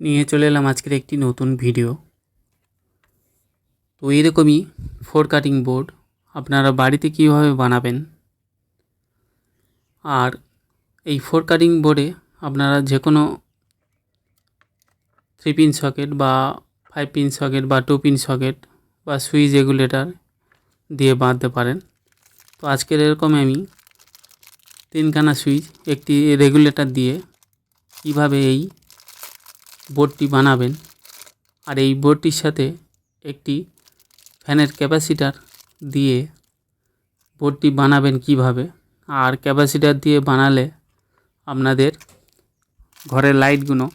নিয়ে চলে এলাম আজকের একটি নতুন ভিডিও তো এরকমই ফোর কাটিং বোর্ড আপনারা বাড়িতে কীভাবে বানাবেন? আর এই ফোর কাটিং বোর্ডে আপনারা যে কোনো থ্রি পিন সকেট বা ফাইভ পিন সকেট বা টু পিন সকেট বা সুইচ রেগুলেটর দিয়ে বাঁধতে পারেন। তো আজকের এরকম আমি তিনখানা সুইচ একটি রেগুলেটর দিয়ে কীভাবে এই বোর্ডটি বানাবেন আর এই বোর্ডটির সাথে একটি ফ্যানের ক্যাপাসিটার দিয়ে বোর্ডটি বানাবেন কীভাবে। আর ক্যাপাসিটার দিয়ে বানালে আপনাদের ঘরের লাইটগুলো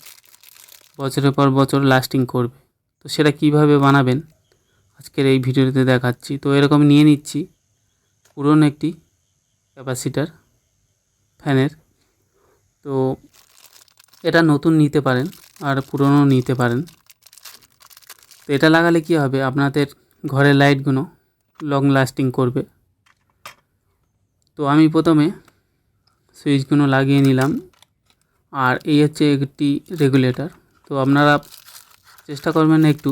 বছরের পর বছর লাস্টিং করবে। তো সেটা কীভাবে বানাবেন আজকের এই ভিডিওতে দেখাচ্ছি। তো এরকম নিয়ে নিচ্ছি পুরনো একটি ক্যাপাসিটার ফ্যানের। তো এটা নতুন নিতে পারেন। আর পুরনো নিতে পারেন। তো এটা লাগালে কি হবে? আপনাদের ঘরের লাইটগুলো লং লাস্টিং করবে। তো আমি প্রথমে সুইচগুলো লাগিয়ে নিলাম। আর এই হচ্ছে একটি রেগুলেটর তো আপনারা চেষ্টা করবেন একটু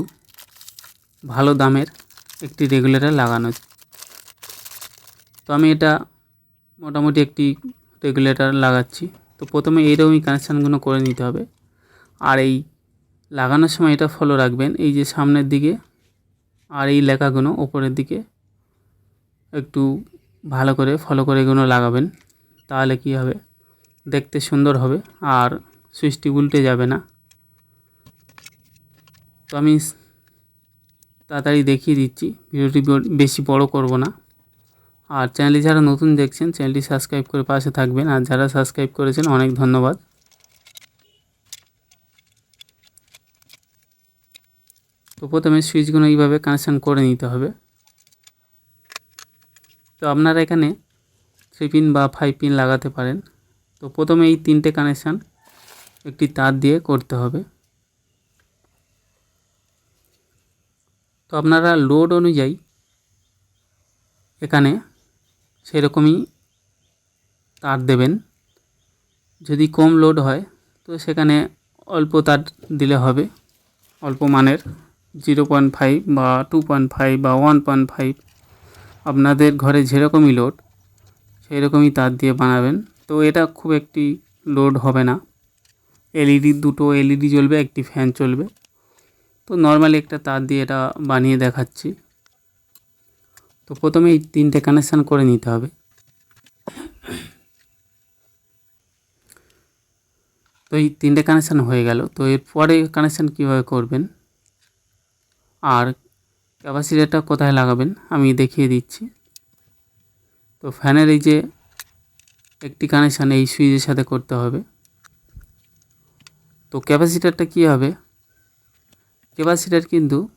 ভালো দামের একটি রেগুলেটর লাগানোর। তো আমি এটা মোটামুটি একটি রেগুলেটর লাগাচ্ছি। তো প্রথমে এইরকমই কানেকশানগুলো করে নিতে হবে। আর এই লাগানোর সময় এটা ফলো রাখবেন। এই যে সামনের দিকে আর এই লেখাগুলো ওপরের দিকে একটু ভালো করে ফলো করে এগুলো লাগাবেন, তাহলে কি হবে? দেখতে সুন্দর হবে আর সুইচটি উল্টে যাবে না। তো আমি তাড়াতাড়ি দেখিয়ে দিচ্ছি, ভিডিওটি বেশি বড় করব না। আর চ্যানেলটি যারা নতুন দেখছেন, চ্যানেলটি সাবস্ক্রাইব করে পাশে থাকবেন। আর যারা সাবস্ক্রাইব করেছেন, অনেক ধন্যবাদ। তো প্রথমে সুইচগুলো এইভাবে কানেকশান করে নিতে হবে। তো আপনারা এখানে থ্রি পিন বা ফাইভ পিন লাগাতে পারেন। তো প্রথমে এই তিনটে কানেকশান একটি তার দিয়ে করতে হবে। তো আপনারা লোড অনুযায়ী এখানে সেরকমই তার দেবেন। যদি কম লোড হয়, তো সেখানে অল্প তার দিলে হবে, অল্প মানের। জিরো পয়েন্ট ফাইভ বা টু পয়েন্ট ফাইভ বা ওয়ান পয়েন্ট ফাইভ, আপনাদের ঘরে যেরকমই লোড সেই রকমই তার দিয়ে বানাবেন। তো এটা খুব একটি লোড হবে না। এলইডি দুটো এলইডি জ্বলবে, একটি ফ্যান চলবে। তো নর্মালি একটা তার দিয়ে এটা বানিয়ে দেখাচ্ছি। তো প্রথমে এই তিনটে কানেকশান করে নিতে হবে। তো এই তিনটে কানেকশান হয়ে গেল। তো এরপরে কানেকশান কীভাবে করবেন? আর ক্যাপাসিটারটা কোথায় লাগাবেন আমি দেখিয়ে দিচ্ছি। তো ফ্যানের এই যে একটি কানেকশান এই সুইচের সাথে করতে হবে। তো ক্যাপাসিটারটা কী হবে? ক্যাপাসিটার কিন্তু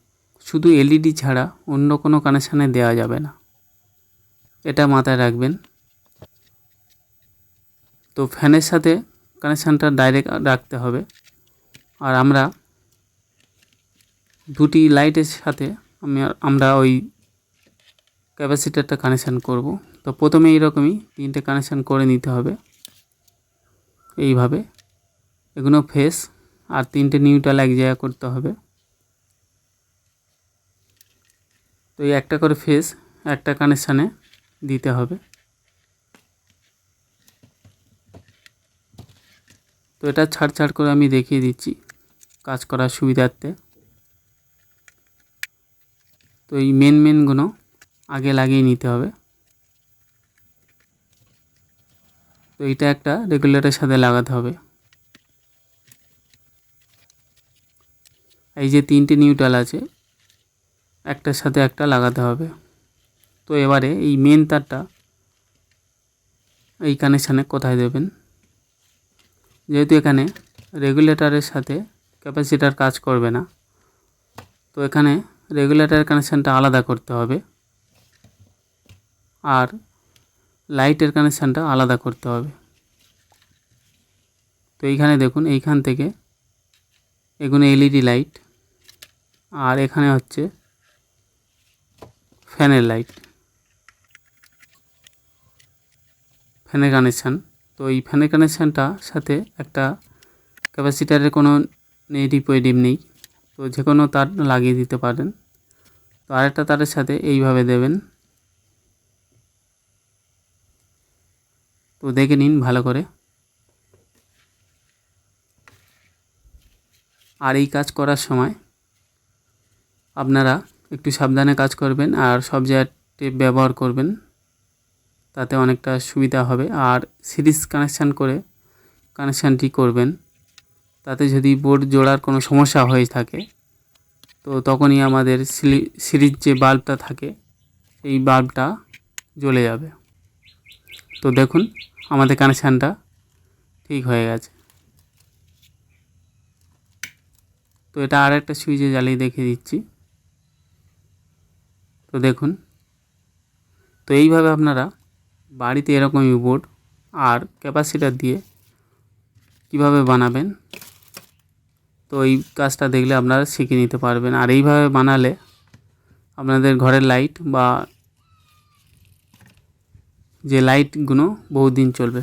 শুধু এলইডি ছাড়া অন্য কোনো কানেকশানে দেওয়া যাবে না। এটা মাথায় রাখবেন। তো ফ্যানের সাথে কানেকশানটা ডাইরেক্ট রাখতে হবে। আর আমরা দুটি লাইটের সাথে আমি আমরা ওই ক্যাপাসিটারটা কানেকশান করব। তো প্রথমে এইরকমই তিনটে কানেকশান করে নিতে হবে। এইভাবে। এগুলো ফেস আর তিনটে নিউট্রাল এক জায়গা করতে হবে। তো এই একটা করে ফেস একটা কানেকশানে দিতে হবে। তো এটা ছাড় ছাড় করে আমি দেখিয়ে দিচ্ছি কাজ করার সুবিধার্থে। তো এই মেন মেনগুলো আগে লাগিয়ে নিতে হবে। তো এইটা একটা রেগুলেটরের সাথে লাগাতে হবে। এই যে তিনটে নিউট্রাল আছে, একটার সাথে একটা লাগাতে হবে। তো এবারে এই মেন তারটা এই কানেকশানে কোথায় দেবেন? যেহেতু এখানে রেগুলেটরের সাথে ক্যাপাসিটার কাজ করবে না, তো এখানে রেগুলেটর কানেকশানটা আলাদা করতে হবে। আর লাইটের কানেকশানটা আলাদা করতে হবে। তো এইখানে দেখুন, এইখান থেকে এগুলো এলইডি লাইট আর এখানে হচ্ছে ফ্যানের লাইট। ফ্যানের কানেকশান। তো এই ফ্যানের কানেকশানটা সাথে একটা ক্যাপাসিটারের কোনো নেগেটিভ পজিটিভ নেই। তো যে কোনো তার লাগিয়ে দিতে পারেন। তো আরেকটা তারের সাথে এইভাবে দেবেন। তো দেখে নিন ভালো করে। আর এই কাজ করার সময় আপনারা একটু সাবধানে কাজ করবেন আর সব জায়গায় টেপ ব্যবহার করবেন, তাতে অনেকটা সুবিধা হবে। আর সিরিজ কানেকশান করে কানেকশানটি করবেন। তাতে যদি বোর্ড জোড়ার কোনো সমস্যা হয়ে থাকে, তো তখনই আমাদের সিরিজ যে বাল্বটা থাকে এই বাল্বটা জ্বলে যাবে। তো দেখুন, আমাদের কানেকশানটা ঠিক হয়ে গেছে। তো এটা আর একটা সুইচে জ্বালিয়ে দেখিয়ে দিচ্ছি। তো দেখুন, তো এইভাবে আপনারা বাড়িতে এরকমই বোর্ড আর ক্যাপাসিটার দিয়ে কীভাবে বানাবেন তো এই কাজটা দেখলে আপনারা শিখে নিতে পারবেন। আর এইভাবে বানালে আপনাদের ঘরের লাইট বা যে লাইটগুলো বহুদিন চলবে।